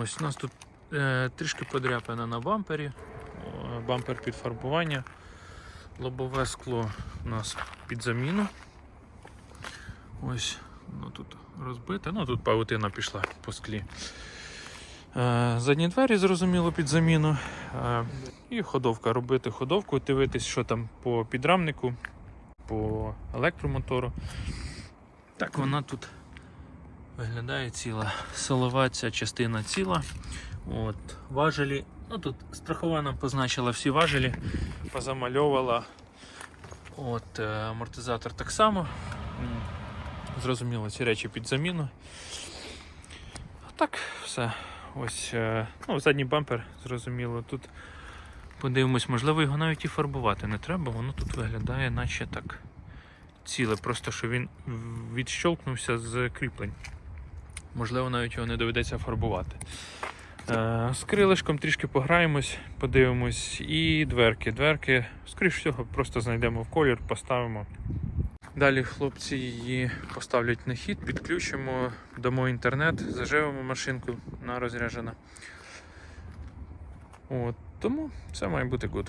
Ось у нас тут е, трішки подряпина на бампері, бампер під фарбування, лобове скло у нас під заміну. Ось, ну тут розбите, ну тут павутина пішла по склі. Е, задні двері, зрозуміло, під заміну. Е, і ходовка. Робити ходовку, дивитись, що там по підрамнику, по електромотору. Так вона тут виглядає ціла. Силова ця частина ціла. От, важелі. Ну тут страхова позначила всі важелі, позамальовувала. От, е, амортизатор так само. Зрозуміло, ці речі під заміну. А так, все. Ось е, ну, задній бампер, зрозуміло. Тут подивимось, можливо, його навіть і фарбувати не треба, воно тут виглядає, наче так ціле, просто що він відщолкнувся з кріплень. Можливо, навіть його не доведеться фарбувати. Е, З крилишком трішки пограємось, подивимось. І дверки. Дверки, скоріш всього, просто знайдемо в колір, поставимо. Далі хлопці її поставлять на хід, підключимо, дамо інтернет, заживемо машинку на розряджена. От, тому все має бути good.